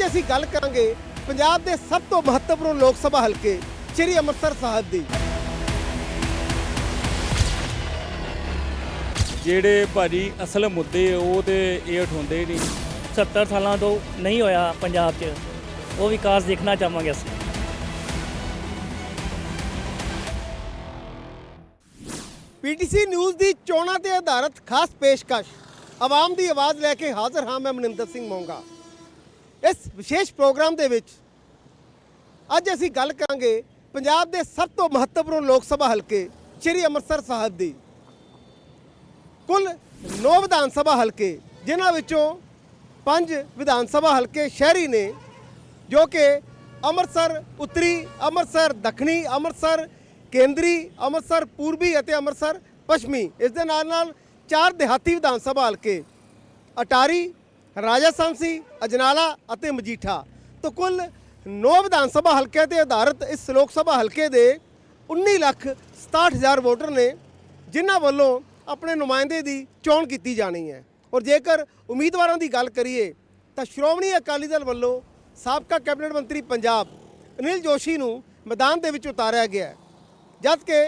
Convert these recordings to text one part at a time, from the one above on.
ਅੱਜ ਅਸੀਂ ਗੱਲ ਕਰਾਂਗੇ ਪੰਜਾਬ ਦੇ ਸਭ ਤੋਂ ਮਹੱਤਵਪੂਰਨ ਲੋਕ ਸਭਾ ਹਲਕੇ ਸ੍ਰੀ ਅੰਮ੍ਰਿਤਸਰ ਸਾਹਿਬ ਦੀ। ਜਿਹੜੇ ਭਾਜੀ ਅਸਲ ਮੁੱਦੇ ਉਹ ਤੇ ਇਹ ਉਠਾਉਂਦੇ ਨਹੀਂ। 70 ਸਾਲਾਂ ਤੋਂ ਨਹੀਂ ਹੋਇਆ ਪੰਜਾਬ 'ਚ। ਉਹ ਵਿਕਾਸ ਦੇਖਣਾ ਚਾਹਾਂਗੇ ਅਸੀਂ। ਪੀਟੀਸੀ ਨਿਊਜ਼ ਦੀ ਚੋਣਾਂ ਤੇ ਆਧਾਰਿਤ ਖਾਸ ਪੇਸ਼ਕਸ਼। ਆਵਾਮ ਦੀ ਆਵਾਜ਼ ਲੈ ਕੇ ਹਾਜ਼ਰ ਹਾਂ ਮੈਂ ਮਨਿੰਦਰ ਸਿੰਘ ਮੋਂਗਾ। ਇਸ ਵਿਸ਼ੇਸ਼ ਪ੍ਰੋਗਰਾਮ ਦੇ ਵਿੱਚ ਅੱਜ ਅਸੀਂ ਗੱਲ ਕਰਾਂਗੇ ਪੰਜਾਬ ਦੇ ਸਭ ਤੋਂ ਮਹੱਤਵਪੂਰਨ ਲੋਕ ਸਭਾ ਹਲਕੇ, ਸ੍ਰੀ ਅੰਮ੍ਰਿਤਸਰ ਸਾਹਿਬ ਦੀ। ਕੁੱਲ 9 ਵਿਧਾਨ ਸਭਾ ਹਲਕੇ, ਜਿਨ੍ਹਾਂ ਵਿੱਚੋਂ 5 ਵਿਧਾਨ ਸਭਾ ਹਲਕੇ ਸ਼ਹਿਰੀ ਨੇ, ਜੋ ਕਿ ਅੰਮ੍ਰਿਤਸਰ ਉੱਤਰੀ, ਅੰਮ੍ਰਿਤਸਰ ਦੱਖਣੀ, ਅੰਮ੍ਰਿਤਸਰ ਕੇਂਦਰੀ, ਅੰਮ੍ਰਿਤਸਰ ਪੂਰਬੀ ਅਤੇ ਅੰਮ੍ਰਿਤਸਰ ਪੱਛਮੀ। ਇਸ ਦੇ ਨਾਲ ਨਾਲ ਚਾਰ ਦਿਹਾਤੀ ਵਿਧਾਨ ਸਭਾ ਹਲਕੇ, ਅਟਾਰੀ ਰਾਜਾ ਸਾਂਸੀ ਅਜਨਾਲਾ ਅਤੇ ਮਜੀਠਾ। ਤੋਂ ਕੁੱਲ 9 ਵਿਧਾਨ ਸਭਾ ਹਲਕਿਆਂ ਤੇ ਆਧਾਰਿਤ ਇਸ ਲੋਕ ਸਭਾ ਹਲਕੇ ਦੇ 19 ਲੱਖ 67000 ਵੋਟਰ ਨੇ, ਜਿਨ੍ਹਾਂ ਵੱਲੋਂ ਆਪਣੇ ਨੁਮਾਇੰਦੇ ਦੀ ਚੋਣ ਕੀਤੀ ਜਾਣੀ ਹੈ। ਔਰ ਜੇਕਰ ਉਮੀਦਵਾਰਾਂ ਦੀ ਗੱਲ ਕਰੀਏ, ਤਾਂ ਸ਼੍ਰੋਮਣੀ ਅਕਾਲੀ ਦਲ ਵੱਲੋਂ ਸਾਬਕਾ ਕੈਬਨਿਟ ਮੰਤਰੀ ਪੰਜਾਬ ਅਨਿਲ ਜੋਸ਼ੀ ਨੂੰ ਮੈਦਾਨ ਦੇ ਵਿੱਚ ਉਤਾਰਿਆ ਗਿਆ ਹੈ, ਜਦ ਕਿ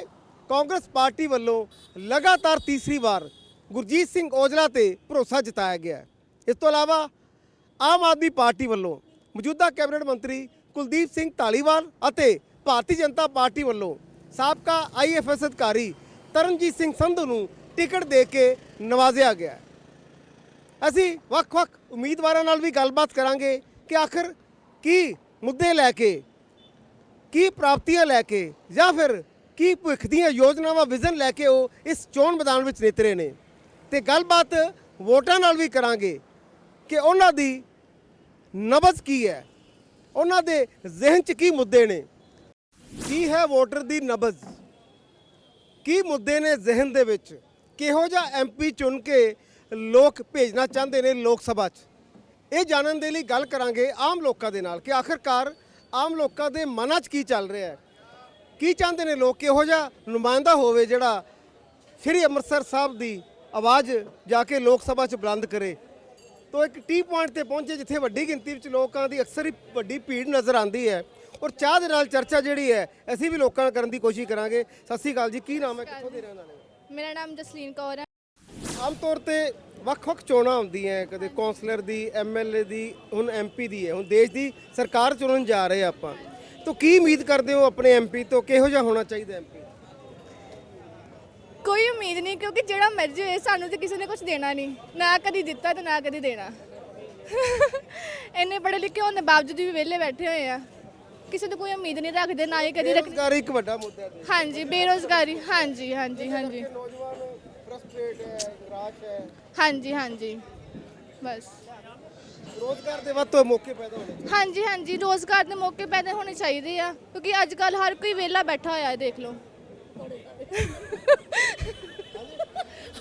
ਕਾਂਗਰਸ ਪਾਰਟੀ ਵੱਲੋਂ ਲਗਾਤਾਰ ਤੀਸਰੀ ਵਾਰ ਗੁਰਜੀਤ ਸਿੰਘ ਔਜਲਾ ਤੇ ਭਰੋਸਾ ਜਤਾਇਆ ਗਿਆ ਇਸ ਤੋਂ ਇਲਾਵਾ ਆਮ ਆਦਮੀ ਪਾਰਟੀ ਵੱਲੋਂ ਮੌਜੂਦਾ ਕੈਬਨਿਟ ਮੰਤਰੀ ਕੁਲਦੀਪ ਸਿੰਘ ਢਾਲੀਵਾਲ ਅਤੇ ਭਾਰਤੀ ਜਨਤਾ ਪਾਰਟੀ ਵੱਲੋਂ ਸਾਬਕਾ ਆਈਐਫਐਸ ਅਧਿਕਾਰੀ ਤਰਨਜੀਤ ਸਿੰਘ ਸੰਧੂ ਨੂੰ ਟਿਕਟ ਦੇ ਕੇ ਨਵਾਜ਼ਿਆ ਗਿਆ। ਅਸੀਂ ਵੱਖ-ਵੱਖ ਉਮੀਦਵਾਰਾਂ ਨਾਲ ਵੀ ਗੱਲਬਾਤ ਕਰਾਂਗੇ ਕਿ ਆਖਰ ਕੀ ਮੁੱਦੇ ਲੈ ਕੇ, ਕੀ ਪ੍ਰਾਪਤੀਆਂ ਲੈ ਕੇ ਜਾਂ ਫਿਰ ਕੀ ਭਵਿੱਖ ਦੀਆਂ ਯੋਜਨਾਵਾਂ, ਵਿਜ਼ਨ ਲੈ ਕੇ ਉਹ ਇਸ ਚੋਣ ਮੈਦਾਨ ਵਿੱਚ ਨਿਤਰੇ ਨੇ। ਤੇ ਗੱਲਬਾਤ ਵੋਟਾਂ ਨਾਲ ਵੀ ਕਰਾਂਗੇ। ਕਿ ਉਹਨਾਂ ਦੀ ਨਬਜ਼ ਕੀ ਹੈ? ਉਹਨਾਂ ਦੇ ਜ਼ਿਹਨ 'ਚ ਕੀ ਮੁੱਦੇ ਨੇ? ਕੀ ਹੈ ਵੋਟਰ ਦੀ ਨਬਜ਼? ਕੀ ਮੁੱਦੇ ਨੇ ਜ਼ਿਹਨ ਦੇ ਵਿੱਚ? ਕਿਹੋ ਜਿਹਾ ਐਮਪੀ ਚੁਣ ਕੇ ਲੋਕ ਭੇਜਣਾ ਚਾਹੁੰਦੇ ਨੇ ਲੋਕ ਸਭਾ 'ਚ? ਇਹ ਜਾਣਨ ਦੇ ਲਈ ਗੱਲ ਕਰਾਂਗੇ ਆਮ ਲੋਕਾਂ ਦੇ ਨਾਲ ਕਿ ਆਖਰਕਾਰ ਆਮ ਲੋਕਾਂ ਦੇ ਮਨਾਂ 'ਚ ਕੀ ਚੱਲ ਰਿਹਾ ਹੈ? ਕੀ ਚਾਹੁੰਦੇ ਨੇ ਲੋਕ? ਕਿਹੋ ਜਿਹਾ ਨੁਮਾਇੰਦਾ ਹੋਵੇ ਜਿਹੜਾ ਸ਼੍ਰੀ ਅੰਮ੍ਰਿਤਸਰ ਸਾਹਿਬ ਦੀ ਆਵਾਜ਼ ਜਾ ਕੇ ਲੋਕ ਸਭਾ 'ਚ ਬੁਲੰਦ ਕਰੇ? ਤੋ ਇੱਕ ਟੀ ਪੁਆਇੰਟ ਤੇ ਪਹੁੰਚੇ ਜਿੱਥੇ ਵੱਡੀ ਗਿਣਤੀ ਵਿੱਚ ਲੋਕਾਂ ਦੀ ਅਕਸਰ ਹੀ ਵੱਡੀ ਭੀੜ ਨਜ਼ਰ ਆਉਂਦੀ ਹੈ ਔਰ ਚਾਹ ਦੇ ਨਾਲ ਚਰਚਾ ਜਿਹੜੀ ਹੈ ਅਸੀਂ ਵੀ ਲੋਕਾਂ ਨਾਲ ਕਰਨ ਦੀ ਕੋਸ਼ਿਸ਼ ਕਰਾਂਗੇ। ਸਤਿ ਸ਼੍ਰੀ ਅਕਾਲ ਜੀ ਕੀ ਨਾਮ ਹੈ ਕਿੱਥੋਂ ਦੇ ਰਹਿਣ ਵਾਲੇ ਹੋ? ਮੇਰਾ ਨਾਮ ਜਸਲੀਨ ਕੌਰ ਹੈ। ਆਮ ਤੌਰ ਤੇ ਵੱਖ-ਵੱਖ ਚੋਣਾਂ ਹੁੰਦੀਆਂ ਕਦੇ ਕੌਂਸਲਰ ਦੀ ਐਮਐਲਏ ਦੀ ਹੁਣ ਐਮਪੀ ਦੀ ਹੈ ਹੁਣ ਦੇਸ਼ ਦੀ ਸਰਕਾਰ ਚੁਣਨ ਜਾ ਰਹੇ ਆਪਾਂ। ਤਾਂ ਕੀ ਉਮੀਦ ਕਰਦੇ ਹੋ ਆਪਣੇ ਐਮਪੀ ਤੋਂ? ਕਿਹੋ ਜਿਹਾ ਹੋਣਾ ਚਾਹੀਦਾ ਐਮਪੀ ਕੋਈ ਉਮੀਦ ਨਹੀਂ ਕਿਉਂਕਿ ਜਿਹੜਾ ਮਰਜ਼ੀ ਹੋਏ ਸਾਨੂੰ ਤੇ ਕਿਸੇ ਨੇ ਕੁਝ ਦੇਣਾ ਨਹੀਂ। ਨਾ ਕਦੀ ਦਿੱਤਾ ਤੇ ਨਾ ਕਦੀ ਦੇਣਾ। ਇੰਨੇ ਪੜ੍ਹੇ ਲਿਖੇ ਹੋਣ ਦੇ ਬਾਵਜੂਦ ਵੀ ਵਿਹਲੇ ਬੈਠੇ ਹੋਏ ਆ। ਕਿਸੇ ਤੋਂ ਕੋਈ ਉਮੀਦ ਨਹੀਂ ਰੱਖਦੇ ਨਾ ਹੀ ਕਦੀ ਰੱਖ ਬੇਰੁਜ਼ਗਾਰੀ ਇੱਕ ਵੱਡਾ ਮੁੱਦਾ ਹੈ। ਹਾਂਜੀ ਬੇਰੋਜ਼ਗਾਰੀ ਹਾਂਜੀ ਹਾਂਜੀ ਹਾਂਜੀ। ਦੇ। ਨੌਜਵਾਨ ਫਰਸਟ੍ਰੇਟ ਹੈ ਨਿਰਾਸ਼ ਹੈ। ਹਾਂਜੀ ਹਾਂਜੀ। ਬਸ। ਰੋਜ਼ਗਾਰ ਦੇ ਵੱਧ ਤੋਂ ਮੌਕੇ ਪੈਦਾ ਹੋਣੇ ਚਾਹੀਦੇ। ਹਾਂਜੀ ਹਾਂਜੀ। ਰੋਜ਼ਗਾਰ ਦੇ ਮੌਕੇ ਪੈਦਾ ਹੋਣੇ ਚਾਹੀਦੇ ਆ ਕਿਉਂਕਿ ਅੱਜ ਕੱਲ ਹਰ ਕੋਈ ਵਿਹਲਾ ਬੈਠਾ ਹੋਇਆ ਹੈ ਦੇਖ ਲਓ।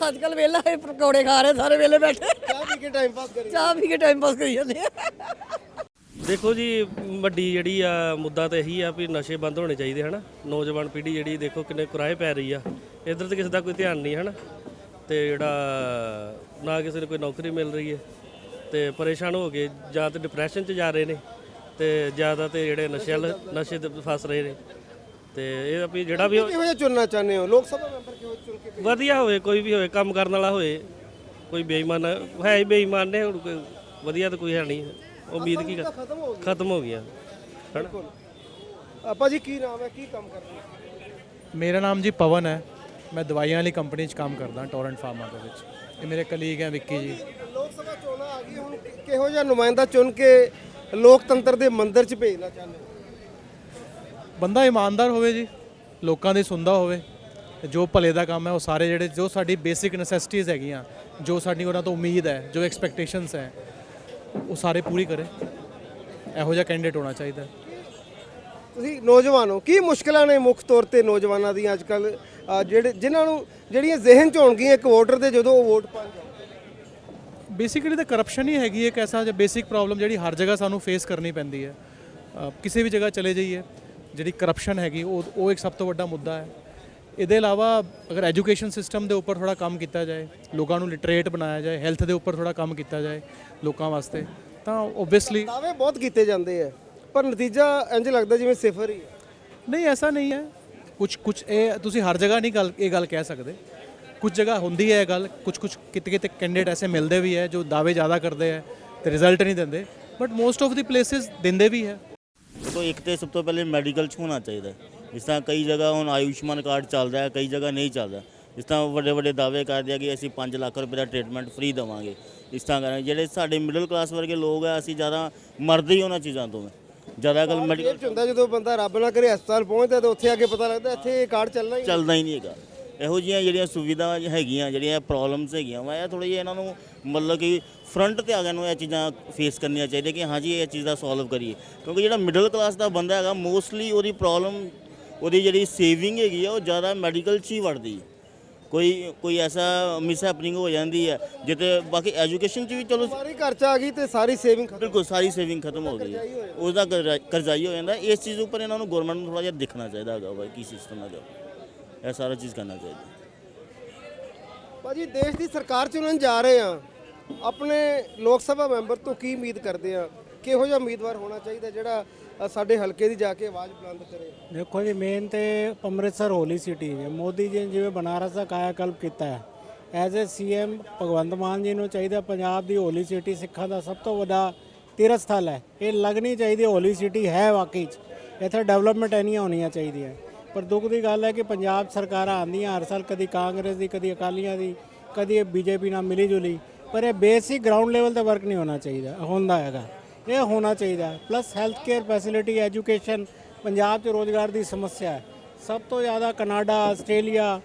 ਅੱਜ ਕੱਲ ਵੇਲਾ ਹੋਏ ਪਕੌੜੇ ਖਾ ਰਹੇ ਸਾਰੇ ਵੇਲੇ ਬੈਠੇ। ਚਾਹ ਪੀ ਕੇ ਟਾਈਮ ਪਾਸ ਕਰੀ। ਚਾਹ ਪੀ ਕੇ ਟਾਈਮ ਪਾਸ ਕਰੀ ਜਾਂਦੇ ਆ। ਦੇਖੋ ਜੀ ਵੱਡੀ ਜਿਹੜੀ ਆ ਮੁੱਦਾ ਤਾਂ ਇਹੀ ਆ ਵੀ ਨਸ਼ੇ ਬੰਦ ਹੋਣੇ ਚਾਹੀਦੇ ਹਨਾ? ਨੌਜਵਾਨ ਪੀੜ੍ਹੀ ਜਿਹੜੀ ਦੇਖੋ ਕਿੰਨੇ ਕੁਰਾਏ ਪੈ ਰਹੀ ਆ। ਇਧਰ ਤੇ ਕਿਸੇ ਦਾ ਕੋਈ ਧਿਆਨ ਨਹੀਂ ਹਨਾ? ਤੇ ਜਿਹੜਾ ਨਾ ਕਿਸੇ ਨੂੰ ਕੋਈ ਨੌਕਰੀ ਮਿਲ ਰਹੀ ਹੈ। ਤੇ ਪਰੇਸ਼ਾਨ ਹੋ ਗਏ ਜਾਂ ਤੇ ਡਿਪਰੈਸ਼ਨ 'ਚ ਜਾ ਰਹੇ ਨੇ। ਤੇ ਜ਼ਿਆਦਾ ਤੇ ਜਿਹੜੇ ਨਸ਼ੇ ਵਾਲੇ ਨਸ਼ੇ ਤੇ ਫਸ ਰਹੇ ਨੇ। ਤੇ ਇਹ ਵੀ ਜਿਹੜਾ ਵੀ ਕਿਹੋ ਜਿਹਾ ਚੁਣਨਾ ਚਾਹੁੰਦੇ ਹੋ? ਲੋਕ ਸਭਾ ਮੈਂਬਰ ਕਿਹੋ ਜਿਹਾ ਚੁਣ ਕੇ ਭੇਜੋ? ਵਧੀਆ ਹੋਵੇ ਕੋਈ ਵੀ ਹੋਵੇ ਕੰਮ ਕਰਨ ਵਾਲਾ ਹੋਵੇ ਕੋਈ ਬੇਈਮਾਨ ਹੈ ਹੀ ਬੇਈਮਾਨ ਨੇ ਹੁਣ ਕੋਈ ਵਧੀਆ ਤਾਂ ਕੋਈ ਹੈ ਨਹੀਂ। ਉਮੀਦ ਕੀ ਕਰ ਖਤਮ ਹੋ ਗਈ ਖਤਮ ਹੋ ਗਿਆ ਹਨਾ? ਆਪਾਂ ਜੀ ਕੀ ਨਾਮ ਹੈ ਕੀ ਕੰਮ ਕਰਦੇ ਹੋ? ਮੇਰਾ ਨਾਮ ਜੀ ਪਵਨ ਹੈ। ਮੈਂ ਦਵਾਈਆਂ ਵਾਲੀ ਕੰਪਨੀ 'ਚ ਕੰਮ ਕਰਦਾ ਟੋਰੈਂਟ ਫਾਰਮਾ ਦੇ ਵਿੱਚ। ਇਹ ਮੇਰੇ ਕਲੀਗ ਹੈ ਵਿੱਕੀ ਜੀ। ਲੋਕ ਸਭਾ ਚੋਣਾਂ ਆ ਗਈ ਹੁਣ ਕਿਹੋ ਜਿਹਾ ਨੁਮਾਇੰਦਾ ਚੁਣ ਕੇ ਲੋਕਤੰਤਰ ਦੇ ਮੰਦਿਰ 'ਚ ਭੇਜਣਾ ਚਾਹੁੰਦੇ ਹੋ? ਬੰਦਾ ਇਮਾਨਦਾਰ ਹੋਵੇ ਜੀ ਲੋਕਾਂ ਦੀ ਸੁਣਦਾ ਹੋਵੇ ਜੋ ਭਲੇ ਦਾ ਕੰਮ ਹੈ ਉਹ ਸਾਰੇ ਜਿਹੜੇ ਜੋ ਸਾਡੀ ਬੇਸਿਕ ਨੈਸੈਸਿਟੀਜ਼ ਹੈਗੀਆਂ ਜੋ ਸਾਡੀ ਉਹਨਾਂ ਤੋਂ ਉਮੀਦ ਹੈ ਜੋ ਐਕਸਪੈਕਟੇਸ਼ਨਸ ਹੈ ਉਹ ਸਾਰੇ ਪੂਰੀ ਕਰੇ। ਇਹੋ ਜਿਹਾ ਕੈਂਡੀਡੇਟ ਹੋਣਾ ਚਾਹੀਦਾ। ਤੁਸੀਂ ਨੌਜਵਾਨ ਹੋ ਕੀ ਮੁਸ਼ਕਲਾਂ ਨੇ ਮੁੱਖ ਤੌਰ ਤੇ ਨੌਜਵਾਨਾਂ ਦੀਆਂ ਅੱਜ ਕੱਲ ਜਿਹੜੇ ਜਿਨ੍ਹਾਂ ਨੂੰ ਜਿਹੜੀਆਂ ਜ਼ਿਹਨ 'ਚ ਹੋਣਗੀਆਂ ਇੱਕ ਵੋਟਰ ਦੇ ਜਦੋਂ ਉਹ ਵੋਟ ਪਾਉਣ ਬੇਸਿਕਲੀ ਤਾਂ ਕਰਪਸ਼ਨ ਹੀ ਹੈਗੀ ਇੱਕ ਐਸਾ ਜਿਹਾ ਬੇਸਿਕ ਪ੍ਰੋਬਲਮ ਜਿਹੜੀ ਹਰ ਜਗ੍ਹਾ ਸਾਨੂੰ ਫੇਸ ਕਰਨੀ ਪੈਂਦੀ ਹੈ। ਕਿਸੇ ਵੀ ਜਗ੍ਹਾ ਚਲੇ ਜਾਈਏ। ਜਿਹੜੀ ਕਰਪਸ਼ਨ ਹੈਗੀ ਉਹ ਉਹ ਇੱਕ ਸਭ ਤੋਂ ਵੱਡਾ ਮੁੱਦਾ ਹੈ। ਇਹਦੇ ਇਲਾਵਾ ਅਗਰ ਐਜੂਕੇਸ਼ਨ ਸਿਸਟਮ ਦੇ ਉੱਪਰ ਥੋੜਾ ਕੰਮ ਕੀਤਾ ਜਾਏ ਲੋਕਾਂ ਨੂੰ ਲਿਟਰੇਟ ਬਣਾਇਆ ਜਾਏ ਹੈਲਥ ਦੇ ਉੱਪਰ ਥੋੜਾ ਕੰਮ ਕੀਤਾ ਜਾਏ ਲੋਕਾਂ ਵਾਸਤੇ ਤਾਂ ਓਬਵੀਅਸਲੀ ਦਾਅਵੇ ਬਹੁਤ ਕੀਤੇ ਜਾਂਦੇ ਆ ਪਰ ਨਤੀਜਾ ਇੰਜ ਲੱਗਦਾ ਜਿਵੇਂ ਸਿਫਰ ਹੀ ਹੈ। ਨਹੀਂ ਐਸਾ ਨਹੀਂ ਹੈ। ਕੁਝ ਕੁਝ ਇਹ ਤੁਸੀਂ ਹਰ ਜਗ੍ਹਾ ਨਹੀਂ ਗੱਲ ਇਹ ਗੱਲ ਕਹਿ ਸਕਦੇ। ਕੁਝ ਜਗ੍ਹਾ ਹੁੰਦੀ ਹੈ ਇਹ ਗੱਲ ਕੁਝ ਕੁਝ ਕਿਤੇ ਕਿਤੇ ਕੈਂਡੀਡੇਟ ਐਸੇ ਮਿਲਦੇ ਵੀ ਹੈ ਜੋ ਦਾਅਵੇ ਜ਼ਿਆਦਾ ਕਰਦੇ ਹੈ ਤੇ ਰਿਜ਼ਲਟ ਨਹੀਂ ਦਿੰਦੇ। But most of the places ਦਿੰਦੇ ਵੀ ਹੈ। ਦੇਖੋ ਇੱਕ ਤੇ ਸਭ ਤੋਂ ਪਹਿਲੇ ਮੈਡੀਕਲ 'ਚ ਹੋਣਾ ਚਾਹੀਦਾ। ਜਿਸ ਤਰ੍ਹਾਂ ਕਈ ਜਗ੍ਹਾ ਹੁਣ ਆਯੁਸ਼ਮਾਨ ਕਾਰਡ ਚੱਲਦਾ ਹੈ ਕਈ ਜਗ੍ਹਾ ਨਹੀਂ ਚੱਲਦਾ ਜਿਸ ਤਰ੍ਹਾਂ ਵੱਡੇ ਵੱਡੇ ਦਾਅਵੇ ਕਰਦੇ ਆ ਕਿ ਅਸੀਂ 5 ਲੱਖ ਰੁਪਏ ਦਾ ਟ੍ਰੀਟਮੈਂਟ ਫ੍ਰੀ ਦੇਵਾਂਗੇ ਇਸ ਤਰ੍ਹਾਂ ਕਰਾਂਗੇ ਜਿਹੜੇ ਸਾਡੇ ਮਿਡਲ ਕਲਾਸ ਵਰਗੇ ਲੋਕ ਆ ਅਸੀਂ ਜ਼ਿਆਦਾ ਮਰਦੇ ਹੀ ਉਹਨਾਂ ਚੀਜ਼ਾਂ ਤੋਂ। ਜ਼ਿਆਦਾ ਗੱਲ ਮੈਡੀਕਲ 'ਚ ਹੁੰਦਾ ਜਦੋਂ ਬੰਦਾ ਰੱਬ ਨਾ ਕਰੇ ਹਸਪਤਾਲ ਪਹੁੰਚਦਾ ਤਾਂ ਉੱਥੇ ਆ ਕੇ ਪਤਾ ਲੱਗਦਾ ਇੱਥੇ ਇਹ ਕਾਰਡ ਚੱਲਣਾ ਹੀ। ਚੱਲਦਾ ਹੀ ਨਹੀਂ ਹੈਗਾ ਇਹੋ ਜਿਹੀਆਂ ਜਿਹੜੀਆਂ ਸੁਵਿਧਾ ਹੈਗੀਆਂ ਜਿਹੜੀਆਂ ਪ੍ਰੋਬਲਮਸ ਹੈਗੀਆਂ ਵਾ ਇਹ ਥੋੜੀ ਜਿਹੀ ਇਹਨਾਂ ਨੂੰ ਮਤਲਬ ਕਿ ਫਰੰਟ ਤੇ ਆ ਕੇ ਨੂੰ ਇਹ ਚੀਜ਼ਾਂ ਫੇਸ ਕਰਨੀਆਂ ਚਾਹੀਦੀਆਂ ਕਿ ਹਾਂਜੀ ਇਹ ਚੀਜ਼ ਦਾ ਸੋਲਵ ਕਰੀਏ। ਕਿਉਂਕਿ ਜਿਹੜਾ ਮਿਡਲ ਕਲਾਸ ਦਾ ਬੰਦਾ ਹੈਗਾ ਮੋਸਟਲੀ ਉਹਦੀ ਪ੍ਰੋਬਲਮ ਉਹਦੀ ਜਿਹੜੀ ਸੇਵਿੰਗ ਹੈਗੀ ਆ ਉਹ ਜ਼ਿਆਦਾ ਮੈਡੀਕਲ 'ਚ ਹੀ ਵੜਦੀ ਹੈ। ਕੋਈ ਕੋਈ ਐਸਾ ਮਿਸ ਹੈਪਨਿੰਗ ਹੋ ਜਾਂਦੀ ਹੈ ਜਿੱਤੇ ਬਾਕੀ ਐਜੂਕੇਸ਼ਨ 'ਚ ਵੀ ਚਲੋ ਸਾਰੀ ਘਰ 'ਚ ਆ ਗਈ ਤੇ ਸਾਰੀ ਸੇਵਿੰਗ ਖਤਮ। ਬਿਲਕੁਲ ਸਾਰੀ ਸੇਵਿੰਗ ਖਤਮ ਹੋ ਗਈ। ਉਹਦਾ ਕਰਜ਼ਾ- ਕਰਜ਼ਾਈ ਹੋ ਜਾਂਦਾ। ਇਸ ਚੀਜ਼ ਉੱਪਰ ਇਹਨਾਂ ਨੂੰ ਗਵਰਨਮੈਂਟ ਨੂੰ ਥੋੜਾ ਜਿਹਾ ਦੇਖਣਾ ਚਾਹੀਦਾ ਹੈਗਾ ਵਾ ਕੀ ਸਿਸਟਮ ਹੈਗਾ। ਇਹ ਸਾਰਾ ਚੀਜ਼ ਕਰਨਾ ਚਾਹੀਦਾ। ਭਾਜੀ ਦੇਸ਼ ਦੀ ਸਰਕਾਰ ਚੁਣਨ ਜਾ ਰਹੇ ਆ ਆਪਣੇ ਲੋਕ ਸਭਾ ਮੈਂਬਰ ਤੋਂ ਕੀ ਉਮੀਦ ਕਰਦੇ ਆ? ਕਿਹੋ ਜਿਹਾ ਉਮੀਦਵਾਰ ਹੋਣਾ ਚਾਹੀਦਾ ਜਿਹੜਾ ਅ, ਸਾਡੇ ਹਲਕੇ ਦੀ ਜਾ ਕੇ ਆਵਾਜ਼ ਬੁਲੰਦ ਕਰੇ? ਦੇਖੋ ਜੀ ਮੇਨ ਤੇ ਅੰਮ੍ਰਿਤਸਰ ਹੋਲੀ ਸਿਟੀ ਹੈ ਮੋਦੀ ਜੀ ਨੇ ਜਿਵੇਂ ਬਨਾਰਸ ਦਾ ਕਾਇਆਕਲਪ ਕੀਤਾ ਹੈ as a CM Bhagwant Mann ji ਨੂੰ ਚਾਹੀਦਾ ਪੰਜਾਬ ਦੀ ਹੋਲੀ ਸਿਟੀ ਸਿੱਖਾਂ ਦਾ ਸਭ ਤੋਂ ਵੱਡਾ ਤੀਰਥ ਸਥਲ ਹੈ। ਇਹ ਲੱਗਣੀ ਚਾਹੀਦੀ ਹੋਲੀ ਸਿਟੀ ਹੈ ਵਾਕਈ ਚ। ਇੱਥੇ ਡਿਵੈਲਪਮੈਂਟ ਇੰਨੀਆਂ ਹੋਣੀਆਂ ਚਾਹੀਦੀਆਂ ਪਰ ਦੁੱਖ ਦੀ ਗੱਲ ਹੈ ਕਿ ਪੰਜਾਬ ਸਰਕਾਰਾਂ ਆਉਂਦੀਆਂ ਹਰ ਸਾਲ ਕਦੀ ਕਾਂਗਰਸ ਦੀ ਕਦੀ ਅਕਾਲੀਆਂ ਦੀ ਕਦੀ ਇਹ ਬੀਜੇਪੀ ਨਾਲ ਮਿਲੀ ਜੁਲੀ ਪਰ ਇਹ ਬੇਸਿਕ ਗਰਾਊਂਡ ਲੈਵਲ ਤੇ ਵਰਕ ਨਹੀਂ ਹੋਣਾ ਚਾਹੀਦਾ, ਹੁੰਦਾ ਹੈਗਾ। ਇਹ ਹੋਣਾ ਚਾਹੀਦਾ। Plus health care facility education Punjab 'ਚ ਰੋਜ਼ਗਾਰ ਦੀ ਸਮੱਸਿਆ ਹੈ। ਸਭ ਤੋਂ ਜ਼ਿਆਦਾ ਕਨਾਡਾ, ਆਸਟ੍ਰੇਲੀਆ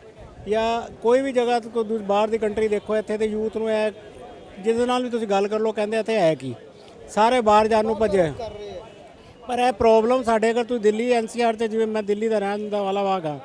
ਜਾਂ ਕੋਈ ਵੀ ਜਗ੍ਹਾ ਤੋਂ ਬਾਹਰ ਦੀ ਕੰਟਰੀ ਦੇਖੋ, ਇੱਥੇ ਤੇ ਯੂਥ ਨੂੰ ਇਹ ਜਿਹਦੇ ਨਾਲ ਵੀ ਤੁਸੀਂ ਗੱਲ ਕਰ ਲਓ, ਕਹਿੰਦੇ ਇੱਥੇ ਹੈ ਕੀ? ਸਾਰੇ ਬਾਹਰ ਜਾਣ ਨੂੰ ਭੱਜੇ। ਪਰ ਇਹ ਪ੍ਰੋਬਲਮ ਸਾਡੇ ਅਗਰ ਤੁਸੀਂ ਦਿੱਲੀ ਐਨਸੀਆਰ ਤੇ ਜਿਵੇਂ ਮੈਂ ਦਿੱਲੀ ਦਾ ਰਹਿਣ ਦਾ ਵਾਲਾ ਵਾਗਾ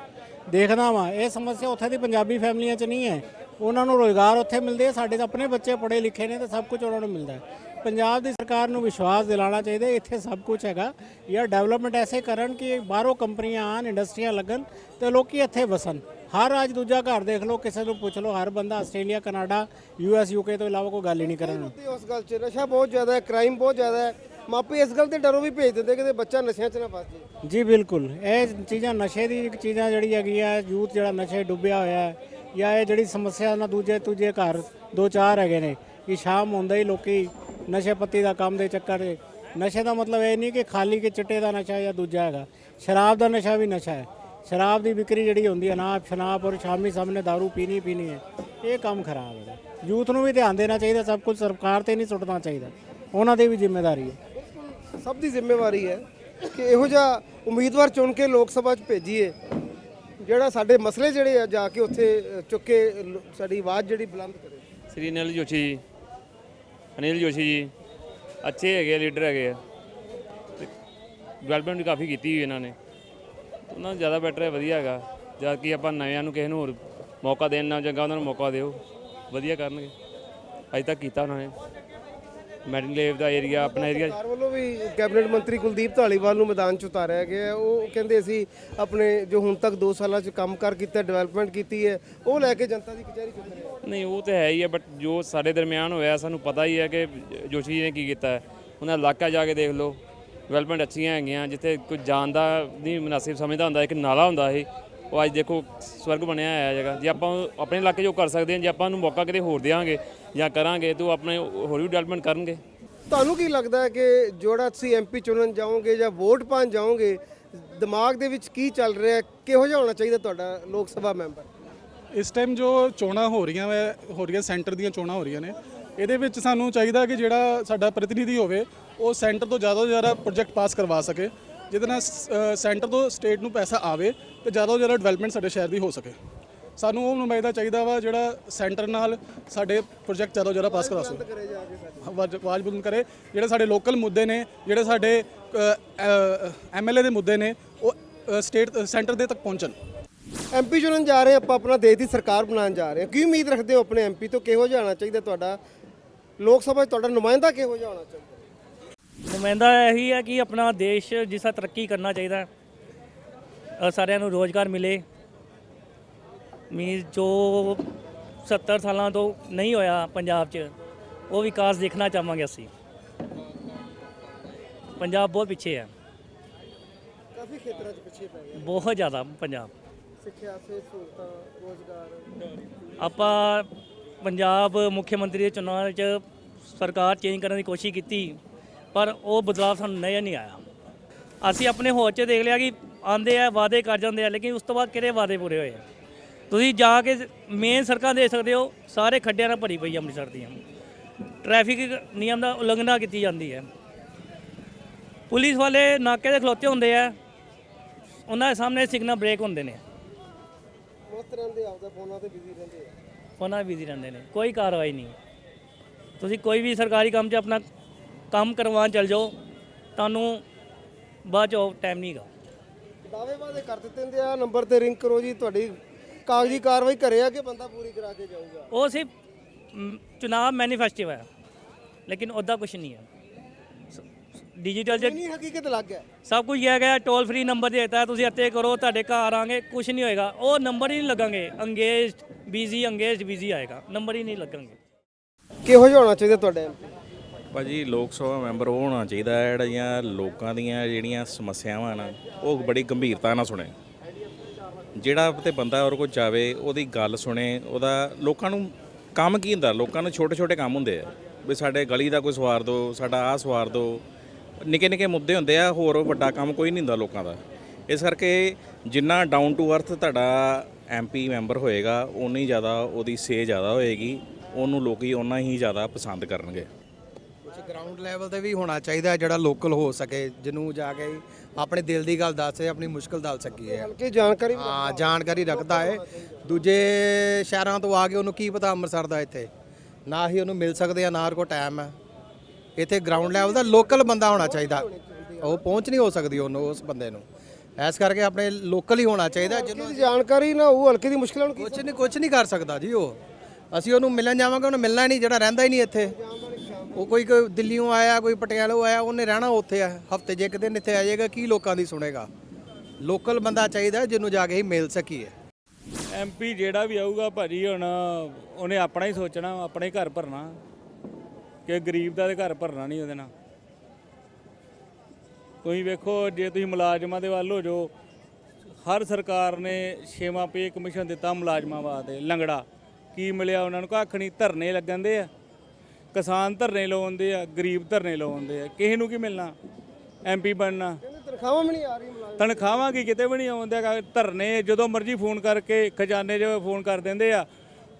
ਦੇਖਦਾ ਵਾਂ, ਇਹ ਸਮੱਸਿਆ ਉੱਥੇ ਦੀ ਪੰਜਾਬੀ ਫੈਮਲੀਆਂ 'ਚ ਨਹੀਂ ਹੈ। ਉਹਨਾਂ ਨੂੰ ਰੋਜ਼ਗਾਰ ਉੱਥੇ ਮਿਲਦੇ ਆ ਸਾਡੇ ਤਾਂ ਆਪਣੇ ਬੱਚੇ ਪੜ੍ਹੇ ਲਿਖੇ ਨੇ ਤੇ ਸਭ ਕੁਝ ਉਹਨਾਂ ਨੂੰ ਮਿਲਦਾ ਹੈ। ਪੰਜਾਬ ਦੀ ਸਰਕਾਰ ਨੂੰ ਵਿਸ਼ਵਾਸ ਦਿਲਾਉਣਾ ਚਾਹੀਦਾ ਇੱਥੇ ਸਭ ਕੁਝ ਹੈਗਾ। ਯਾਰ ਡਿਵੈਲਪਮੈਂਟ ਐਸੇ ਕਰਨ ਕਿ ਬਾਹਰੋਂ ਕੰਪਨੀਆਂ ਆਣ ਇੰਡਸਟਰੀਆਂ ਲੱਗਣ ਤੇ ਲੋਕੀ ਇੱਥੇ ਵਸਣ। ਹਰ ਅੱਜ ਦੂਜਾ ਘਰ ਦੇਖ ਲਓ ਕਿਸੇ ਨੂੰ ਪੁੱਛ ਲਓ ਹਰ ਬੰਦਾ ਆਸਟ੍ਰੇਲੀਆ ਕਨਾਡਾ ਯੂਐਸ ਯੂਕੇ ਤੋਂ ਇਲਾਵਾ ਕੋਈ ਗੱਲ ਹੀ ਨਹੀਂ ਕਰਨ। ਉਸ ਗੱਲ 'ਚ ਨਸ਼ਾ ਬਹੁਤ ਜ਼ਿਆਦਾ ਹੈ ਕ੍ਰਾਈਮ ਬਹੁਤ ਜ਼ਿਆਦਾ ਹੈ। ਮਾਪੇ ਇਸ ਗੱਲ ਤੇ ਡਰੋਂ ਵੀ ਭੇਜ ਦਿੰਦੇ ਕਿ ਬੱਚਾ ਨਸ਼ਿਆਂ 'ਚ ਨਾ ਫਸ ਜਾਏ। ਜੀ ਬਿਲਕੁਲ ਇਹ ਚੀਜ਼ਾਂ ਨਸ਼ੇ ਦੀ ਇੱਕ ਚੀਜ਼ਾਂ ਜਿਹੜੀ ਹੈਗੀ ਆ ਯੂਥ ਜਿਹੜਾ ਨਸ਼ੇ ਡੁੱਬਿਆ ਹੋਇਆ ਹੈ ਜਾਂ ਇਹ ਜਿਹੜੀ ਸਮੱਸਿਆ ਨਾ ਦੂਜੇ ਦੂਜੇ ਘਰ ਦੋ ਚਾਰ ਹੈਗੇ ਨੇ, ਕਿ ਸ਼ਾਮ ਹੁੰਦਾ ਹੀ ਲੋਕੀ ਨਸ਼ੇ ਪੱਤੀ ਦਾ ਕੰਮ ਦੇ ਚੱਕਰ 'ਚ ਨਸ਼ੇ ਦਾ ਮਤਲਬ ਇਹ ਨਹੀਂ ਕਿ ਖਾਲੀ ਕਿ ਚਿੱਟੇ ਦਾ ਨਸ਼ਾ ਜਾਂ ਦੂਜਾ ਹੈਗਾ। ਸ਼ਰਾਬ ਦਾ ਨਸ਼ਾ ਵੀ ਨਸ਼ਾ ਹੈ। ਸ਼ਰਾਬ ਦੀ ਵਿਕਰੀ ਜਿਹੜੀ ਹੁੰਦੀ ਹੈ ਨਾ ਸ਼ਨਾਬ ਔਰ ਸ਼ਾਮੀ ਸਾਹਮਣੇ दारू ਪੀਣੀ ਪੀਣੀ ਹੈ। ਇਹ ਕੰਮ ਖਰਾਬ ਹੈ। ਯੂਥ ਨੂੰ ਵੀ ਧਿਆਨ ਦੇਣਾ ਚਾਹੀਦਾ, ਸਭ ਕੁਝ ਸਰਕਾਰ ਤੇ ਨਹੀਂ ਸੁੱਟਣਾ ਚਾਹੀਦਾ। ਉਹਨਾਂ ਦੀ ਵੀ ਜ਼ਿੰਮੇਵਾਰੀ ਹੈ। ਸਭ ਦੀ ਜ਼ਿੰਮੇਵਾਰੀ ਹੈ ਕਿ ਇਹੋ ਜਿਹਾ ਉਮੀਦਵਾਰ ਚੁਣ ਕੇ ਲੋਕ ਸਭਾ 'ਚ ਭੇਜੀਏ। ਜਿਹੜਾ ਸਾਡੇ ਮਸਲੇ ਜਿਹੜੇ ਆ ਜਾ ਕੇ ਉੱਥੇ ਅ, ਚੁੱਕ ਕੇ ਲ- ਸਾਡੀ ਆਵਾਜ਼ ਜਿਹੜੀ ਬੁਲੰਦ ਕਰੇ। ਸ੍ਰੀ ਅਨਿਲ ਜੋਸ਼ੀ ਜੀ ਅਨਿਲ ਜੋਸ਼ੀ ਜੀ ਅੱਛੇ ਹੈਗੇ ਆ ਲੀਡਰ ਹੈਗੇ ਆ। ਡਿਵੈਲਪਮੈਂਟ ਵੀ ਕਾਫੀ ਕੀਤੀ ਹੋਈ ਇਹਨਾਂ ਨੇ। ਉਹਨਾਂ ਨੂੰ ਜ਼ਿਆਦਾ ਬੈਟਰ ਹੈ ਵਧੀਆ ਹੈਗਾ। ਜਦ ਕਿ ਆਪਾਂ ਨਵਿਆਂ ਨੂੰ ਕਿਸੇ ਨੂੰ ਹੋਰ ਮੌਕਾ ਦੇਣ ਨਾਲ ਚੰਗਾ ਉਹਨਾਂ ਨੂੰ ਮੌਕਾ ਦਿਓ ਵਧੀਆ ਕਰਨਗੇ। ਅੱਜ ਤੱਕ ਕੀਤਾ ਉਹਨਾਂ ਨੇ। ਮੈਡਨਲੇਵ ਦਾ ਏਰੀਆ ਆਪਣਾ ਏਰੀਆ। ਸਰਕਾਰ ਵੱਲੋਂ ਵੀ ਕੈਬਨਿਟ ਮੰਤਰੀ ਕੁਲਦੀਪ ਧਾਲੀਵਾਲ ਨੂੰ ਮੈਦਾਨ 'ਚ ਉਤਾਰਿਆ ਗਿਆ। ਹੈ। ਉਹ ਕਹਿੰਦੇ ਸੀ ਆਪਣੇ ਜੋ ਹੁਣ ਤੱਕ 2 ਸਾਲਾਂ 'ਚ ਕੰਮ ਕਰ ਕੀਤਾ ਡਿਵੈਲਪਮੈਂਟ ਕੀਤੀ ਹੈ ਉਹ ਲੈ ਕੇ ਜਨਤਾ ਦੀ ਕਚਹਿਰੀ ਚੁੱਕ ਰਹੇ ਨਹੀਂ ਉਹ ਤਾਂ ਹੈ ਹੀ ਹੈ ਬਟ ਜੋ ਸਾਡੇ ਦਰਮਿਆਨ ਹੋਇਆ ਸਾਨੂੰ ਪਤਾ ਹੀ ਹੈ ਕਿ ਜੋਸ਼ੀ ਜੀ ਨੇ ਕੀ ਕੀਤਾ ਉਹਨਾਂ ਇਲਾਕਾ ਜਾ ਕੇ ਦੇਖ ਲਓ। ਡਿਵੈਲਪਮੈਂਟ ਅੱਛੀਆਂ ਹੈਗੀਆਂ ਜਿੱਥੇ ਕੋਈ ਜਾਣ ਦਾ ਨਹੀਂ ਮੁਨਾਸਿਬ ਸਮਝਦਾ ਹੁੰਦਾ ਇੱਕ ਨਾਲਾ ਹੁੰਦਾ ਸੀ। ਉਹ ਅੱਜ ਦੇਖੋ ਸਵਰਗ ਬਣਿਆ ਹੋਇਆ ਜਗ੍ਹਾ ਜੇ ਆਪਾਂ ਆਪਣੇ ਇਲਾਕੇ 'ਚ ਉਹ ਕਰ ਸਕਦੇ ਹਾਂ ਜੇ ਆਪਾਂ ਨੂੰ ਮੌਕਾ ਕਿਤੇ ਹੋਰ ਦੇਵਾਂਗੇ ਜਾਂ ਕਰਾਂਗੇ ਤਾਂ ਉਹ ਆਪਣੇ ਹੋਰ ਵੀ ਡਿਵੈਲਪਮੈਂਟ ਕਰਨਗੇ। ਤੁਹਾਨੂੰ ਕੀ ਲੱਗਦਾ ਹੈ ਕਿ ਜਿਹੜਾ ਤੁਸੀਂ ਐਮਪੀ ਚੁਣਨ ਜਾਓਗੇ ਜਾਂ ਵੋਟ ਪਾਣ ਜਾਓਗੇ ਦਿਮਾਗ ਦੇ ਵਿੱਚ ਕੀ ਚੱਲ ਰਿਹਾ ਹੈ? ਕਿਹੋ ਜਿਹਾ ਹੋਣਾ ਚਾਹੀਦਾ ਤੁਹਾਡਾ ਲੋਕ ਸਭਾ ਮੈਂਬਰ? ਇਸ ਟਾਈਮ ਜੋ ਚੋਣਾਂ ਹੋ ਰਹੀਆਂ ਵੈ ਹੋ ਰਹੀਆਂ ਸੈਂਟਰ ਦੀਆਂ ਚੋਣਾਂ ਹੋ ਰਹੀਆਂ ਨੇ ਇਹਦੇ ਵਿੱਚ ਸਾਨੂੰ ਚਾਹੀਦਾ ਕਿ ਜਿਹੜਾ ਸਾਡਾ ਪ੍ਰਤੀਨਿਧੀ ਹੋਵੇ ਉਹ ਸੈਂਟਰ ਤੋਂ ਜ਼ਿਆਦਾ ਤੋਂ ਜ਼ਿਆਦਾ ਪ੍ਰੋਜੈਕਟ ਪਾਸ ਕਰਵਾ ਸਕੇ। ਜਿਹਦੇ ਨਾਲ ਸੈਂਟਰ ਤੋਂ ਸਟੇਟ ਨੂੰ ਪੈਸਾ ਆਵੇ ਤੇ ਜ਼ਿਆਦਾ ਤੋਂ ਜ਼ਿਆਦਾ ਡਿਵੈਲਪਮੈਂਟ ਸਾਡੇ ਸ਼ਹਿਰ ਦੀ ਹੋ ਸਕੇ। ਸਾਨੂੰ ਉਹ ਨੁਮਾਇੰਦਾ ਚਾਹੀਦਾ ਵਾ ਜਿਹੜਾ ਸੈਂਟਰ ਨਾਲ ਸਾਡੇ ਪ੍ਰੋਜੈਕਟ ਜ਼ਿਆਦਾ ਤੋਂ ਜ਼ਿਆਦਾ ਪਾਸ ਕਰਾ ਸਕੇ। ਆਵਾਜ਼ ਆਵਾਜ਼ ਬੁਲੰਦ ਕਰੇ। ਜਿਹੜੇ ਸਾਡੇ ਲੋਕਲ ਮੁੱਦੇ ਨੇ, ਜਿਹੜੇ ਸਾਡੇ ਐਮਐਲਏ ਦੇ ਮੁੱਦੇ ਨੇ, ਉਹ ਸਟੇਟ ਸੈਂਟਰ ਦੇ ਤੱਕ ਪਹੁੰਚਣ। ਐਮਪੀ ਚੁਣਨ ਜਾ ਰਹੇ ਆਪਾਂ ਆਪਣਾ ਦੇਸ਼ ਦੀ ਸਰਕਾਰ ਬਣਾਉਣ ਜਾ ਰਹੇ ਹਾਂ। ਕੀ ਉਮੀਦ ਰੱਖਦੇ ਹੋ ਆਪਣੇ ਐਮਪੀ ਤੋਂ? ਕਿਹੋ ਜਿਹਾ ਹੋਣਾ ਚਾਹੀਦਾ ਤੁਹਾਡਾ? ਲੋਕ ਸਭਾ 'ਚ ਤੁਹਾਡਾ ਨੁਮਾਇੰਦਾ ਕਿਹੋ ਜਿਹਾ ਹੋਣਾ ਚਾਹੀਦਾ? ਨੁਮਾਇੰਦਾ ਇਹੀ ਹੈ ਕਿ ਆਪਣਾ ਦੇਸ਼ ਜਿਸ ਤਰ੍ਹਾਂ ਤਰੱਕੀ ਕਰਨਾ ਚਾਹੀਦਾ ਹੈ। ਅ, ਸਾਰਿਆਂ ਨੂੰ ਰੋਜ਼ਗਾਰ ਮਿਲੇ। ਮੀਨਸ ਜੋ 70 ਸਾਲਾਂ ਤੋਂ ਨਹੀਂ ਹੋਇਆ ਪੰਜਾਬ 'ਚ ਉਹ ਵਿਕਾਸ ਦੇਖਣਾ ਚਾਹਾਂਗੇ ਅਸੀਂ। ਪੰਜਾਬ ਬਹੁਤ ਪਿੱਛੇ ਹੈ। ਕਾਫੀ ਖੇਤਰਾਂ 'ਚ ਪਿੱਛੇ ਪੈ ਗਿਆ। ਬਹੁਤ ਜ਼ਿਆਦਾ ਪੰਜਾਬ। ਸਿੱਖਿਆ ਸਿਹਤ ਸਹੂਲਤਾਂ ਰੋਜ਼ਗਾਰ। ਆਪਾਂ ਪੰਜਾਬ ਮੁੱਖ ਮੰਤਰੀ ਦੇ ਚੁਣਾਵਾਂ ਵਿੱਚ ਸਰਕਾਰ ਚੇਂਜ ਕਰਨ ਦੀ ਕੋਸ਼ਿਸ਼ ਕੀਤੀ। ਪਰ ਉਹ ਬਦਲਾਅ ਸਾਨੂੰ ਨਜ਼ਰ ਨਹੀਂ ਆਇਆ। ਅਸੀਂ ਆਪਣੇ ਹੋਸ਼ 'ਚ ਦੇਖ ਲਿਆ ਕਿ ਆਂਦੇ ਆ ਵਾਅਦੇ ਕਰ ਜਾਂਦੇ ਆ ਲੇਕਿਨ ਉਸ ਤੋਂ ਬਾਅਦ ਕਿਹੜੇ ਵਾਅਦੇ ਪੂਰੇ ਹੋਏ ਆ? ਤੁਸੀਂ ਜਾ ਕੇ ਮੇਨ ਸੜਕਾਂ ਦੇਖ ਸਕਦੇ ਹੋ ਸਾਰੇ ਖੱਡਿਆਂ ਨਾਲ ਭਰੀ ਪਈ ਅੰਮ੍ਰਿਤਸਰ ਦੀਆਂ। ਟ੍ਰੈਫਿਕ ਨਿਯਮ ਦਾ ਉਲੰਘਣਾ ਕੀਤੀ ਜਾਂਦੀ ਹੈ। ਪੁਲਿਸ ਵਾਲੇ ਨਾਕੇ ਦੇ ਖਲੋਤੇ ਹੁੰਦੇ ਆ ਉਹਨਾਂ ਦੇ ਸਾਹਮਣੇ ਸਿਗਨਲ ਬ੍ਰੇਕ ਹੁੰਦੇ ਨੇ। ਮਸਤ ਰਹਿੰਦੇ ਆਪਦਾ ਫੋਨਾਂ ਤੇ ਬਿਜ਼ੀ ਰਹਿੰਦੇ ਆ। ਫੋਨਾਂ ਬਿਜ਼ੀ ਰਹਿੰਦੇ ਨੇ ਕੋਈ ਕਾਰਵਾਈ ਨਹੀਂ। ਤੁਸੀਂ ਕੋਈ ਵੀ ਸਰਕਾਰੀ ਕੰਮ 'ਚ ਆਪਣਾ ਕੰਮ ਕਰਵਾਉਣ ਚਲ ਜਾਓ ਤੁਹਾਨੂੰ ਬਾਅਦ 'ਚੋਂ ਟਾਈਮ ਨਹੀਂ ਹੈਗਾ। ਦਾਅਵੇ ਵਾਦੇ ਕਰ ਦਿੱਤੇ ਹੁੰਦੇ ਆ ਨੰਬਰ ਤੇ ਰਿੰਗ ਕਰੋ ਜੀ ਤੁਹਾਡੀ ਕਾਗਜ਼ੀ ਕਾਰਵਾਈ ਘਰੇ ਆ ਕੇ ਬੰਦਾ ਪੂਰੀ ਕਰਾ ਕੇ ਜਾਊਗਾ। ਉਹ ਸਿਰਫ ਮ, ਚੁਣਾਵ ਮੈਨੀਫੈਸਟੋ ਹੈ ਲੇਕਿਨ ਉਹਦਾ ਕੁਝ ਨਹੀਂ ਹੈ। ਡਿਜੀਟਲ 'ਚ ਨਹੀਂ ਹਕੀਕਤ ਲੱਗ ਗਿਆ ਸਭ ਕੁਝ ਕਿਹਾ ਗਿਆ ਟੋਲ ਫ੍ਰੀ ਨੰਬਰ ਦੇ ਦਿੱਤਾ ਤੁਸੀਂ ਇੱਥੇ ਕਰੋ ਤੁਹਾਡੇ ਘਰ ਆਂਗੇ ਕੁਝ ਨਹੀਂ ਹੋਏਗਾ। ਉਹ ਨੰਬਰ ਹੀ ਨਹੀਂ ਲੱਗਾਂਗੇ ਅੰਗੇਜਡ ਬੀਜ਼ੀ ਅੰਗੇਜਡ ਬੀਜ਼ੀ ਆਏਗਾ। ਨੰਬਰ ਹੀ ਨਹੀਂ ਲੱਗਣਗੇ। ਕਿਹੋ ਜਿਹਾ ਹੋਣਾ ਚਾਹੀਦਾ ਤੁਹਾਡਾ ਐਮਪੀ ਭਾਜੀ, ਲੋਕ ਸਭਾ ਮੈਂਬਰ ਉਹ ਹੋਣਾ ਚਾਹੀਦਾ ਹੈ ਜਿਹੜੀਆਂ ਲੋਕਾਂ ਦੀਆਂ ਜਿਹੜੀਆਂ ਸਮੱਸਿਆਵਾਂ ਨਾ, ਉਹ ਬੜੀ ਗੰਭੀਰਤਾ ਨਾਲ ਸੁਣੇ। ਜਿਹੜਾ ਤੇ ਬੰਦਾ ਔਰ ਕੋ ਜਾਵੇ, ਉਹਦੀ ਗੱਲ ਸੁਣੇ, ਉਹਦਾ ਲੋਕਾਂ ਨੂੰ ਕੰਮ ਕੀ ਹੁੰਦਾ? ਲੋਕਾਂ ਨੂੰ ਛੋਟੇ ਛੋਟੇ ਕੰਮ ਹੁੰਦੇ ਆ। ਵੀ ਸਾਡੇ ਗਲੀ ਦਾ ਕੋਈ ਸਵਾਰ ਦਿਓ ਸਾਡਾ ਆਹ ਸਵਾਰ ਦਿਓ ਨਿੱਕੇ ਨਿੱਕੇ ਮੁੱਦੇ ਹੁੰਦੇ ਆ, ਹੋਰ ਵੱਡਾ ਕੰਮ ਕੋਈ ਨਹੀਂ ਹੁੰਦਾ ਲੋਕਾਂ ਦਾ। ਇਸ ਕਰਕੇ ਜਿੰਨਾ ਡਾਊਨ ਟੂ ਅਰਥ ਤੁਹਾਡਾ ਐਮਪੀ ਮੈਂਬਰ ਹੋਏਗਾ ਉਨੀ ਜ਼ਿਆਦਾ ਉਹਦੀ ਸੇ ਜ਼ਿਆਦਾ ਹੋਏਗੀ, ਉਹਨੂੰ ਲੋਕੀ ਉਨਾ ਹੀ ਜ਼ਿਆਦਾ ਪਸੰਦ ਕਰਨਗੇ। ਕੁਝ ਗਰਾਊਂਡ ਲੈਵਲ ਤੇ ਵੀ ਹੋਣਾ ਚਾਹੀਦਾ ਜਿਹੜਾ ਲੋਕਲ ਹੋ ਸਕੇ ਜਿਹਨੂੰ ਜਾ ਕੇ ਆਪਣੇ ਦਿਲ ਦੀ ਗੱਲ ਦੱਸ ਆਪਣੀ ਮੁਸ਼ਕਲ ਦੱਸ ਸਕੀਏ। ਹਲਕੀ ਜਾਣਕਾਰੀ ਹਾਂ ਜਾਣਕਾਰੀ ਰੱਖਦਾ ਹੈ। ਦੂਜੇ ਸ਼ਹਿਰਾਂ ਤੋਂ ਆ ਕੇ ਉਹਨੂੰ ਕੀ ਪਤਾ ਅੰਮ੍ਰਿਤਸਰ ਦਾ ਇੱਥੇ? ਨਾ ਹੀ ਉਹਨੂੰ ਮਿਲ ਸਕਦੇ ਆ ਨਾ ਕੋਲ ਟਾਈਮ ਹੈ। ਇੱਥੇ ਗਰਾਊਂਡ ਲੈਵਲ ਦਾ ਲੋਕਲ ਬੰਦਾ ਹੋਣਾ ਚਾਹੀਦਾ। ਉਹ ਪਹੁੰਚ ਨਹੀਂ ਹੋ ਸਕਦੀ ਉਹਨੂੰ ਉਸ ਬੰਦੇ ਨੂੰ। ਇਸ ਕਰਕੇ ਆਪਣੇ ਲੋਕਲ ਹੀ ਹੋਣਾ ਚਾਹੀਦਾ ਜਿਹਨੂੰ ਜਾਣਕਾਰੀ ਨਾ ਉਹ ਹਲਕੇ ਦੀ ਮੁਸ਼ਕਿਲਾਂ ਨੂੰ ਕੀ ਕੁਝ ਨਹੀਂ ਕੁਝ ਨਹੀਂ ਕਰ ਸਕਦਾ ਜੀ ਉਹ। ਅਸੀਂ ਉਹਨੂੰ ਮਿਲਣ ਜਾਵਾਂਗੇ ਉਹਨੂੰ ਮਿਲਣਾ ਨਹੀਂ ਜਿਹੜਾ ਰਹਿੰਦਾ ਹੀ ਨਹੀਂ ਇੱਥੇ। ਉਹ ਕੋਈ ਕੋਈ ਦਿੱਲੀੋਂ ਆਇਆ, ਕੋਈ ਪਟਿਆਲੋਂ ਆਇਆ, ਉਹਨੇ ਰਹਿਣਾ ਉੱਥੇ ਆ, ਹਫ਼ਤੇ ਜੇ ਇੱਕ ਦਿਨ ਇੱਥੇ ਆ ਜਾਏਗਾ, ਕੀ ਲੋਕਾਂ ਦੀ ਸੁਣੇਗਾ? ਲੋਕਲ ਬੰਦਾ ਚਾਹੀਦਾ ਜਿਹਨੂੰ ਜਾ ਕੇ ਹੀ ਮਿਲ ਸਕੀਏ। ਐਮਪੀ ਜਿਹੜਾ ਵੀ ਆਊਗਾ ਭਾਜੀ ਹੁਣ, ਉਹਨੇ ਆਪਣਾ ਹੀ ਸੋਚਣਾ, ਆਪਣੇ ਘਰ ਭਰਨਾ। ਕਿ ਗਰੀਬ ਦਾ ਤੇ ਘਰ ਭਰਨਾ ਨਹੀਂ ਉਹਦੇ ਨਾਲ। ਤੁਸੀਂ ਵੇਖੋ, ਜੇ ਤੁਸੀਂ ਮੁਲਾਜ਼ਮਾਂ ਦੇ ਵੱਲ ਹੋ ਜਾਓ, ਹਰ ਸਰਕਾਰ ਨੇ ਛੇਵਾਂ ਪੇ ਕਮਿਸ਼ਨ ਦਿੱਤਾ ਮੁਲਾਜ਼ਮਾਂ ਵਾਸਤੇ, ਲੰਗੜਾ। ਕੀ ਮਿਲਿਆ ਉਹਨਾਂ ਨੂੰ? ਕੱਖ ਨਹੀਂ, ਧਰਨੇ ਲੱਗਣ ਦੇ ਆ। ਕਿਸਾਨ ਧਰਨੇ ਲਾਉਂਦੇ ਆ ਗਰੀਬ ਧਰਨੇ ਲਾਉਂਦੇ ਆ। ਕਿਸੇ ਨੂੰ ਕੀ ਮਿਲਣਾ? ਐਮਪੀ ਬਣਨਾ। ਤਨਖਾਹਾਂ ਵੀ ਨਹੀਂ ਆ ਰਹੀ ਮੁਲਾਜ਼ਮ ਤਨਖਾਹਾਂ ਕੀ ਕਿਤੇ ਵੀ ਨਹੀਂ ਆਉਂਦੇ ਗਾ। ਧਰਨੇ ਜਦੋਂ ਮਰਜ਼ੀ ਫੋਨ ਕਰਕੇ ਖਜ਼ਾਨੇ 'ਚ ਫੋਨ ਕਰ ਦਿੰਦੇ ਆ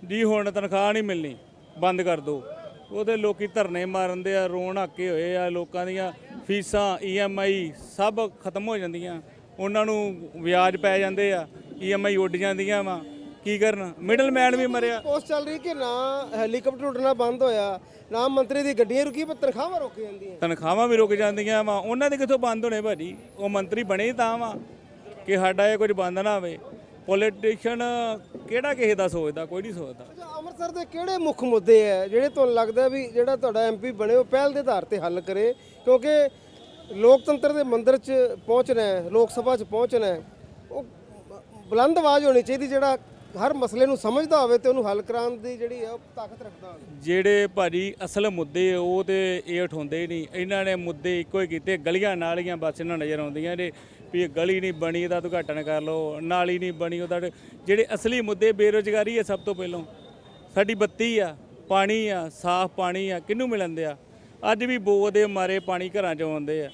ਜੀ ਹੁਣ ਤਨਖਾਹ ਨਹੀਂ ਮਿਲਣੀ ਬੰਦ ਕਰ ਦਿਓ ਉਹਦੇ ਲੋਕੀ ਧਰਨੇ ਮਾਰਨ ਦੇ ਆ ਰੋਣ ਹਾਕੇ ਹੋਏ ਆ ਲੋਕਾਂ ਦੀਆਂ ਫੀਸਾਂ ਈਐਮਆਈ ਸਭ ਖਤਮ ਹੋ ਜਾਂਦੀਆਂ। ਉਹਨਾਂ ਨੂੰ ਵਿਆਜ ਪੈ ਜਾਂਦੇ ਆ ਈਐਮਆਈ ਉੱਡ ਜਾਂਦੀਆਂ ਵਾ। ਕੀ ਕਰਨ? ਮਿਡਲਮੈਨ ਵੀ ਮਰਿਆ। ਪੋਸਟ ਚੱਲ ਰਹੀ ਕਿ ਨਾ ਹੈਲੀਕਾਪਟਰ ਉੱਡਣਾ ਬੰਦ ਹੋਇਆ ਨਾ ਮੰਤਰੀ ਦੀ ਗੱਡੀਆਂ ਰੁਕੀ ਪਰ ਤਨਖਾਹਾਂ ਰੁਕ ਜਾਂਦੀਆਂ। ਤਨਖਾਹਾਂ ਵੀ ਰੁਕ ਜਾਂਦੀਆਂ ਵਾ। ਉਹਨਾਂ ਦੇ ਕਿੱਥੋਂ ਬੰਦ ਹੋਣੇ ਭਾਜੀ? ਉਹ ਮੰਤਰੀ ਬਣੇ ਹੀ ਤਾਂ ਵਾ ਕਿ ਸਾਡਾ ਇਹ ਕੁਝ ਬੰਦ ਨਾ ਹੋਵੇ। ਪੋਲੀਟੀਸ਼ੀਅਨ ਕਿਹੜਾ ਕਿਸੇ ਦਾ ਸੋਚਦਾ? ਕੋਈ ਨਹੀਂ ਸੋਚਦਾ। ਅੱਛਾ ਅੰਮ੍ਰਿਤਸਰ ਦੇ ਕਿਹੜੇ ਮੁੱਖ ਮੁੱਦੇ ਆ ਜਿਹੜੇ ਤੁਹਾਨੂੰ ਲੱਗਦਾ ਵੀ ਜਿਹੜਾ ਤੁਹਾਡਾ ਐਮਪੀ ਬਣੇ ਉਹ ਪਹਿਲ ਦੇ ਆਧਾਰ ਤੇ ਹੱਲ ਕਰੇ? ਕਿਉਂਕਿ ਲੋਕਤੰਤਰ ਦੇ ਮੰਦਰ 'ਚ ਪਹੁੰਚਣਾ ਹੈ ਲੋਕ ਸਭਾ 'ਚ ਪਹੁੰਚਣਾ ਹੈ ਉਹ ਬੁਲੰਦ ਆਵਾਜ਼ ਹੋਣੀ ਚਾਹੀਦੀ ਜਿਹੜਾ ਹਰ ਮਸਲੇ ਨੂੰ ਸਮਝਦਾ ਹੋਵੇ ਤੇ ਉਹਨੂੰ ਹੱਲ ਕਰਾਉਣ ਦੀ ਜਿਹੜੀ ਆ, ਉਹ ਤਾਕਤ ਰੱਖਦਾ ਹੋਵੇ। ਜਿਹੜੇ ਭਾਜੀ ਅਸਲ ਮੁੱਦੇ ਉਹ ਤੇ ਇਹ ਉਠਾਉਂਦੇ ਹੀ ਨਹੀਂ। ਇਹਨਾਂ ਨੇ ਮੁੱਦੇ ਇੱਕੋ ਹੀ ਕੀਤੇ, ਗਲੀਆਂ ਨਾਲੀਆਂ ਬਸ ਇਹਨਾਂ ਨੂੰ ਨਜ਼ਰ ਆਉਂਦੀਆਂ ਨੇ ਵੀ ਇਹ ਗਲੀ ਨਹੀਂ ਬਣੀ, ਇਹਦਾ ਉਦਘਾਟਨ ਕਰ ਲਓ, ਨਾਲੀ ਨਹੀਂ ਬਣੀ, ਉਹਦਾ ਜਿਹੜੇ ਅਸਲੀ ਮੁੱਦੇ ਬੇਰੋਜ਼ਗਾਰੀ ਹੈ ਸਭ ਤੋਂ ਪਹਿਲਾਂ। ਸਾਡੀ ਬੱਤੀ ਆ, ਪਾਣੀ ਆ, ਸਾਫ਼ ਪਾਣੀ ਆ, ਕਿਹਨੂੰ ਮਿਲਣ ਦਿਆ? ਅੱਜ ਵੀ ਬੋ ਦੇ ਮਾਰੇ ਪਾਣੀ ਘਰਾਂ 'ਚ ਆਉਂਦੇ ਆ।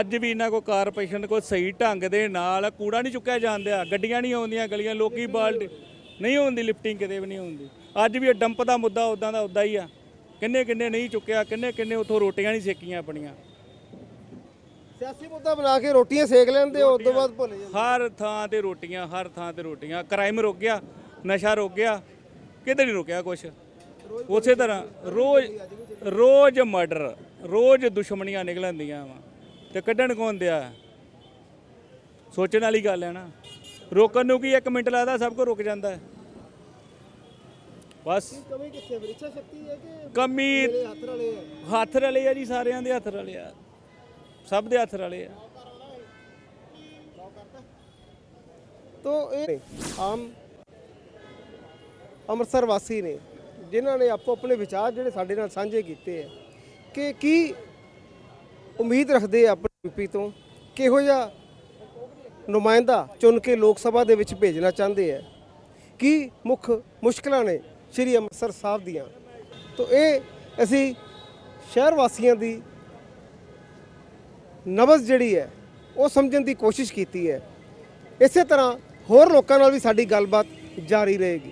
ਅੱਜ ਵੀ ਇਹਨਾਂ ਕੋ ਕਾਰਪੋਰੇਸ਼ਨ ਕੋ ਸਹੀ ਢੰਗ ਦੇ ਨਾਲ ਕੂੜਾ ਨਹੀਂ ਚੁੱਕਿਆ ਜਾਂਦਿਆ ਗੱਡੀਆਂ ਨਹੀਂ ਆਉਂਦੀਆਂ ਗਲੀਆਂ, ਲੋਕੀ ਬਾਲਟ ਨਹੀਂ ਹੁੰਦੀ ਲਿਫਟਿੰਗ ਕਿਤੇ ਵੀ ਨਹੀਂ ਹੁੰਦੀ। ਅੱਜ ਵੀ ਇਹ ਡੰਪ ਦਾ ਮੁੱਦਾ ਉਦਾਂ ਦਾ ਉਦਾਂ ਹੀ ਆ। ਕਿੰਨੇ ਕਿੰਨੇ ਨਹੀਂ ਚੁੱਕਿਆ ਕਿੰਨੇ ਕਿੰਨੇ ਉਥੋਂ ਰੋਟੀਆਂ ਨਹੀਂ ਸੇਕੀਆਂ ਆਪਣੀਆਂ। ਸਿਆਸੀ ਮੁੱਦਾ ਬਣਾ ਕੇ ਰੋਟੀਆਂ ਸੇਕ ਲੈਂਦੇ ਉਸ ਤੋਂ ਬਾਅਦ ਭੁੱਲ ਜਾਂਦੇ। ਹਰ ਥਾਂ ਤੇ ਰੋਟੀਆਂ ਹਰ ਥਾਂ ਤੇ ਰੋਟੀਆਂ। ਕ੍ਰਾਈਮ ਰੁਕ ਗਿਆ ਨਸ਼ਾ ਰੁਕ ਗਿਆ ਕਿਤੇ ਨਹੀਂ ਰੁਕਿਆ ਕੁਛ। ਉਸੇ ਤਰ੍ਹਾਂ ਰੋਜ਼ ਰੋਜ਼ ਮਰਡਰ ਰੋਜ਼ ਦੁਸ਼ਮਣੀਆਂ ਨਿਕਲਣਦੀਆਂ ਵਾ। ਤੇ ਕੱਢਣ ਕੌਣ ਦਿਆ? ਸੋਚਣ ਵਾਲੀ ਗੱਲ ਹੈ ਨਾ। ਰੋਕਣ ਨੂੰ ਕੀ 1 ਮਿੰਟ ਲੱਗਦਾ ਸਭ ਕੁਝ ਰੁਕ ਜਾਂਦਾ ਹੈ। ਬਸ। ਕਮੀ ਕਿੱਥੇ ਫਿਰ? ਇੱਛਾ ਸ਼ਕਤੀ ਹੈ ਕਿ ਕਮੀ ਮੇਰੇ ਹੱਥ ਵਾਲੇ ਹੈ ਹੱਥ ਰਲੇ ਆ ਜੀ ਸਾਰਿਆਂ ਦੇ ਹੱਥ ਰਲੇ ਆ। ਸਭ ਦੇ ਹੱਥ ਰਲੇ ਆ। ਤੋ ਇਹ ਆਮ ਅੰਮ੍ਰਿਤਸਰ ਵਾਸੀ ਨੇ ਜਿਨ੍ਹਾਂ ਨੇ ਆਪੋ ਆਪਣੇ ਵਿਚਾਰ ਜਿਹੜੇ ਸਾਡੇ ਨਾਲ ਸਾਂਝੇ ਕੀਤੇ ਆ ਕਿ ਕੀ ਉਮੀਦ ਰੱਖਦੇ ਆ ਆਪਣੇ ਯੂਪੀ ਤੋਂ ਕਿਹੋ ਜਿਹਾ ਨੁਮਾਇੰਦਾ ਚੁਣ ਕੇ ਲੋਕ ਸਭਾ ਦੇ ਵਿੱਚ ਭੇਜਣਾ ਚਾਹੁੰਦੇ ਆ? ਕੀ ਮੁੱਖ ਮੁਸ਼ਕਲਾਂ ਨੇ ਸ੍ਰੀ ਅੰਮ੍ਰਿਤਸਰ ਸਾਹਿਬ ਦੀਆਂ। ਤੋਂ ਇਹ ਅਸੀਂ ਸ਼ਹਿਰ ਵਾਸੀਆਂ ਦੀ ਨਬਜ਼ ਜਿਹੜੀ ਹੈ, ਉਹ ਸਮਝਣ ਦੀ ਕੋਸ਼ਿਸ਼ ਕੀਤੀ ਹੈ। ਇਸੇ ਤਰ੍ਹਾਂ ਹੋਰ ਲੋਕਾਂ ਨਾਲ ਵੀ ਸਾਡੀ ਗੱਲਬਾਤ ਜਾਰੀ ਰਹੇਗੀ।